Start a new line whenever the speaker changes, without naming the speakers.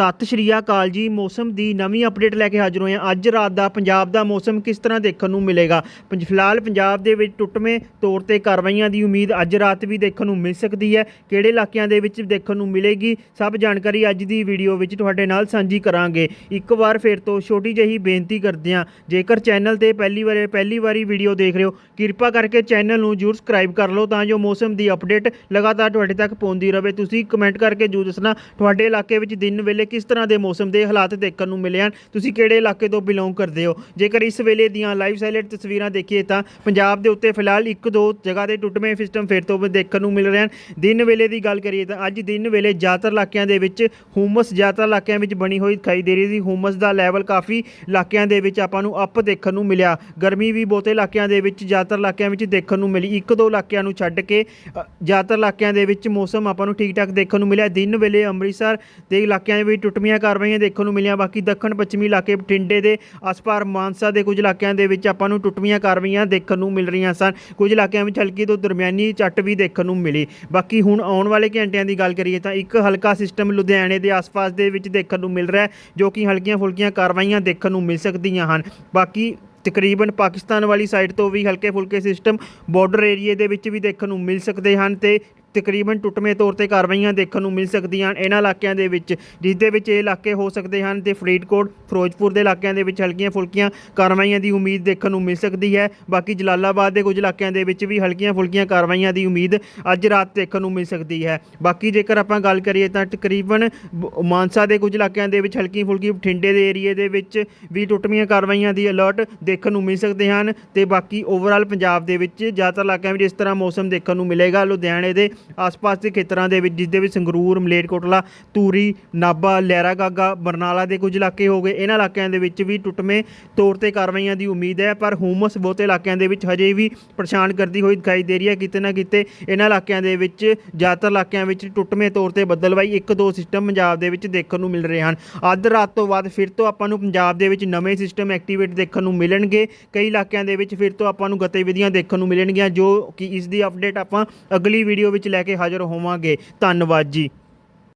ਸਤਿ ਸ਼੍ਰੀ ਅਕਾਲ ਜੀ। ਮੌਸਮ ਦੀ ਨਵੀਂ ਅਪਡੇਟ ਲੈ ਕੇ ਹਾਜ਼ਰ ਹੋਏ ਹਾਂ। ਅੱਜ ਰਾਤ ਦਾ ਪੰਜਾਬ ਦਾ ਮੌਸਮ ਕਿਸ ਤਰ੍ਹਾਂ ਦੇਖਣ ਨੂੰ ਮਿਲੇਗਾ? ਪੰਜ- ਫਿਲਹਾਲ ਪੰਜਾਬ ਦੇ ਵਿੱਚ ਟੁੱਟਵੇਂ ਤੌਰ ਤੇ ਕਾਰਵਾਈਆਂ ਦੀ ਉਮੀਦ ਅੱਜ ਰਾਤ ਵੀ ਦੇਖਣ ਨੂੰ ਮਿਲ ਸਕਦੀ ਹੈ। ਕਿਹੜੇ ਇਲਾਕਿਆਂ ਦੇ ਵਿੱਚ ਦੇਖਣ ਨੂੰ ਮਿਲੇਗੀ? ਸਭ ਜਾਣਕਾਰੀ ਅੱਜ ਦੀ ਵੀਡੀਓ ਵਿੱਚ ਤੁਹਾਡੇ ਨਾਲ ਸਾਂਝੀ ਕਰਾਂਗੇ। ਇੱਕ ਵਾਰ ਫਿਰ ਤੋਂ ਛੋਟੀ ਜਿਹੀ ਬੇਨਤੀ ਕਰਦੇ ਹਾਂ। ਜੇਕਰ ਚੈਨਲ ਤੇ ਪਹਿਲੀ ਵਾਰ ਪਹਿਲੀ ਵਾਰੀ ਵੀਡੀਓ ਦੇਖ ਰਹੇ ਹੋ, ਕਿਰਪਾ ਕਰਕੇ ਚੈਨਲ ਨੂੰ ਜਰੂਰ ਸਬਸਕ੍ਰਾਈਬ ਕਰ ਲਓ ਤਾਂ ਜੋ ਮੌਸਮ ਦੀ ਅਪਡੇਟ ਲਗਾਤਾਰ ਤੁਹਾਡੇ ਤੱਕ ਪਹੁੰਚਦੀ ਰਹੇ। ਤੁਸੀਂ ਕਮੈਂਟ ਕਰਕੇ ਜਰੂਰ ਦੱਸਣਾ, ਤੁਹਾਡੇ ਇਲਾਕੇ ਵਿੱਚ ਦਿਨ ਵੇਲੇ ਕਿਸ ਤਰ੍ਹਾਂ ਦੇ ਮੌਸਮ ਦੇ ਹਾਲਾਤ ਦੇਖਣ ਨੂੰ ਮਿਲੇ ਹਨ? ਤੁਸੀਂ ਕਿਹੜੇ ਇਲਾਕੇ ਤੋਂ ਬਿਲੋਂਗ ਕਰਦੇ ਹੋ? ਜੇਕਰ ਇਸ ਵੇਲੇ ਦੀਆਂ ਲਾਈਵ ਸਾਈਲੈਂਟ ਤਸਵੀਰਾਂ ਦੇਖੀਏ ਤਾਂ ਪੰਜਾਬ ਦੇ ਉੱਤੇ ਫਿਲਹਾਲ ਇੱਕ ਦੋ ਜਗ੍ਹਾ ਤੇ ਟੁੱਟਵੇਂ ਸਿਸਟਮ ਫਿਰ ਤੋਂ ਦੇਖਣ ਨੂੰ ਮਿਲ ਰਹੇ ਹਨ। ਦਿਨ ਵੇਲੇ ਦੀ ਗੱਲ ਕਰੀਏ ਤਾਂ ਅੱਜ ਦਿਨ ਵੇਲੇ ਜ਼ਿਆਦਾਤਰ ਇਲਾਕਿਆਂ ਦੇ ਵਿੱਚ ਹੁਮਸ ਜ਼ਿਆਦਾਤਰ ਇਲਾਕਿਆਂ ਵਿੱਚ ਬਣੀ ਹੋਈ ਦਿਖਾਈ ਦੇ ਰਹੀ ਸੀ। ਹੁਮਸ ਦਾ ਲੈਵਲ ਕਾਫੀ ਇਲਾਕਿਆਂ ਦੇ ਵਿੱਚ ਆਪਾਂ ਨੂੰ ਅਪ ਦੇਖਣ ਨੂੰ ਮਿਲਿਆ। ਗਰਮੀ ਵੀ ਬਹੁਤੇ ਇਲਾਕਿਆਂ ਦੇ ਵਿੱਚ, ਜ਼ਿਆਦਾਤਰ ਇਲਾਕਿਆਂ ਵਿੱਚ ਦੇਖਣ ਨੂੰ ਮਿਲੀ। ਇੱਕ ਦੋ ਇਲਾਕਿਆਂ ਨੂੰ ਛੱਡ ਕੇ ਜ਼ਿਆਦਾਤਰ ਇਲਾਕਿਆਂ ਦੇ ਵਿੱਚ ਮੌਸਮ ਆਪਾਂ ਨੂੰ ਠੀਕ ਠਾਕ ਦੇਖਣ ਨੂੰ ਮਿਲਿਆ। ਦਿਨ ਵੇਲੇ ਅੰਮ੍ਰਿਤਸਰ ਦੇ ਇਲਾਕਿਆਂ ਦੇ ਵਿੱਚ ਟੁੱਟਵੀਆਂ ਕਾਰਵਾਈਆਂ ਦੇਖਣ ਨੂੰ ਮਿਲੀਆਂ। ਬਾਕੀ ਦੱਖਣ, ਪੱਛਮੀ ਇਲਾਕੇ, ਬਠਿੰਡੇ ਦੇ ਆਸ-ਪਾਸ, ਮਾਨਸਾ ਦੇ ਕੁਝ ਇਲਾਕਿਆਂ ਦੇ ਵਿੱਚ ਆਪਾਂ ਨੂੰ ਟੁੱਟਵੀਆਂ ਕਾਰਵਾਈਆਂ ਦੇਖਣ ਨੂੰ ਮਿਲ ਰਹੀਆਂ ਸਨ। ਕੁਝ ਇਲਾਕਿਆਂ ਵਿੱਚ ਹਲਕੀ ਤੋਂ ਦਰਮਿਆਨੀ ਚੱਟ ਵੀ ਦੇਖਣ ਨੂੰ ਮਿਲੀ। ਬਾਕੀ ਹੁਣ ਆਉਣ ਵਾਲੇ ਘੰਟਿਆਂ ਦੀ ਗੱਲ ਕਰੀਏ ਤਾਂ ਇੱਕ ਹਲਕਾ ਸਿਸਟਮ ਲੁਧਿਆਣੇ ਦੇ ਆਸ-ਪਾਸ ਦੇ ਵਿੱਚ ਦੇਖਣ ਨੂੰ ਮਿਲ ਰਿਹਾ ਹੈ, ਜੋ ਕਿ ਹਲਕੀਆਂ ਫੁਲਕੀਆਂ ਕਾਰਵਾਈਆਂ ਦੇਖਣ ਨੂੰ ਮਿਲ ਸਕਦੀਆਂ ਹਨ। ਬਾਕੀ ਤਕਰੀਬਨ ਪਾਕਿਸਤਾਨ ਵਾਲੀ ਸਾਈਡ ਤੋਂ ਵੀ ਹਲਕੇ ਫੁਲਕੇ ਸਿਸਟਮ ਬਾਰਡਰ ਏਰੀਏ ਦੇ ਵਿੱਚ ਵੀ ਦੇਖਣ ਨੂੰ ਮਿਲ ਸਕਦੇ ਹਨ ਤੇ ਤਕਰੀਬਨ ਟੁੱਟਵੇਂ ਤੌਰ ਤੇ ਕਾਰਵਾਈਆਂ ਦੇਖਣ ਨੂੰ ਮਿਲ ਸਕਦੀਆਂ ਹਨ। ਇਹਨਾਂ ਇਲਾਕਿਆਂ ਦੇ ਵਿੱਚ, ਜਿਸ ਦੇ ਵਿੱਚ ਇਹ ਇਲਾਕੇ ਹੋ ਸਕਦੇ ਹਨ, ਤੇ ਫਰੀਦਕੋਟ ਫਿਰੋਜ਼ਪੁਰ ਦੇ ਇਲਾਕਿਆਂ ਦੇ ਵਿੱਚ ਹਲਕੀਆਂ ਫੁਲਕੀਆਂ ਕਾਰਵਾਈਆਂ ਦੀ ਉਮੀਦ ਦੇਖਣ ਨੂੰ ਮਿਲ ਸਕਦੀ ਹੈ। ਬਾਕੀ ਜਲਾਲਾਬਾਦ ਦੇ ਕੁਝ ਇਲਾਕਿਆਂ ਦੇ ਵਿੱਚ ਵੀ ਹਲਕੀਆਂ ਫੁਲਕੀਆਂ ਕਾਰਵਾਈਆਂ ਦੀ ਉਮੀਦ ਅੱਜ ਰਾਤ ਦੇਖਣ ਨੂੰ ਮਿਲ ਸਕਦੀ ਹੈ। ਬਾਕੀ ਜੇਕਰ ਆਪਾਂ ਗੱਲ ਕਰੀਏ ਤਾਂ ਤਕਰੀਬਨ ਮਾਨਸਾ ਦੇ ਕੁਝ ਇਲਾਕਿਆਂ ਦੇ ਵਿੱਚ ਹਲਕੀ ਫੁਲਕੀ ਬਠਿੰਡੇ ਦੇ ਏਰੀਏ ਦੇ ਵਿੱਚ ਵੀ ਟੁੱਟਵੀਆਂ ਕਾਰਵਾਈਆਂ ਦੀ ਅਲਰਟ ਦੇਖਣ ਨੂੰ ਮਿਲ ਸਕਦੇ ਹਨ ਤੇ ਬਾਕੀ ਓਵਰਆਲ ਪੰਜਾਬ ਦੇ ਵਿੱਚ ਜ਼ਿਆਦਾਤਰ ਇਲਾਕਿਆਂ ਵਿੱਚ ਇਸ ਤਰ੍ਹਾਂ ਮੌਸਮ ਦੇਖਣ ਨੂੰ ਮਿਲੇਗਾ। ਲੁਧਿਆਣੇ ਦੇ ਆਸ-ਪਾਸ ਦੇ ਖੇਤਰਾਂ ਦੇ ਵਿੱਚ ਜਿਸ ਦੇ ਵਿੱਚ ਸੰਗਰੂਰ, ਮਲੇਰਕੋਟਲਾ ਤੂਰੀ ਨਾਭਾ, ਲਹਿਰਾਗਾਗਾ, ਬਰਨਾਲਾ ਦੇ ਕੁਝ ਇਲਾਕੇ ਹੋ ਗਏ। ਇਹਨਾਂ ਇਲਾਕਿਆਂ ਦੇ ਵਿੱਚ ਵੀ ਟੁੱਟਵੇਂ ਤੌਰ ਤੇ ਕਾਰਵਾਈਆਂ ਦੀ ਉਮੀਦ ਹੈ, ਪਰ ਹੁਮਸ ਬਹੁਤੇ ਇਲਾਕਿਆਂ ਦੇ ਵਿੱਚ ਹਜੇ ਵੀ ਪਰੇਸ਼ਾਨ ਕਰਦੀ ਹੋਈ ਦਿਖਾਈ ਦੇ ਰਹੀ ਹੈ। ਕਿਤੇ ਨਾ ਕਿਤੇ ਇਹਨਾਂ ਇਲਾਕਿਆਂ ਦੇ ਵਿੱਚ, ਜ਼ਿਆਦਾਤਰ ਇਲਾਕਿਆਂ ਵਿੱਚ ਟੁੱਟਵੇਂ ਤੌਰ ਤੇ ਬੱਦਲਵਾਈ ਇੱਕ ਦੋ ਸਿਸਟਮ ਪੰਜਾਬ ਦੇ ਵਿੱਚ ਦੇਖਣ ਨੂੰ ਮਿਲ ਰਹੇ ਹਨ। ਅੱਧ ਰਾਤ ਤੋਂ ਬਾਅਦ ਫਿਰ ਤੋਂ ਆਪਾਂ ਨੂੰ ਪੰਜਾਬ ਦੇ ਵਿੱਚ ਨਵੇਂ ਸਿਸਟਮ ਐਕਟੀਵੇਟ ਦੇਖਣ ਨੂੰ ਮਿਲਣਗੇ। ਕਈ ਇਲਾਕਿਆਂ ਦੇ ਵਿੱਚ ਫਿਰ ਤੋਂ ਆਪਾਂ ਨੂੰ ਗਤੀਵਿਧੀਆਂ ਦੇਖਣ ਨੂੰ ਮਿਲਣਗੀਆਂ, ਜੋ ਕਿ ਇਸ ਦੀ ਅਪਡੇਟ ਆਪਾਂ ਅਗਲੀ ਵੀਡੀਓ ਵਿੱਚ ਲੈ ਕੇ ਹਾਜ਼ਰ ਹੋਵਾਂਗੇ। ਧੰਨਵਾਦ ਜੀ।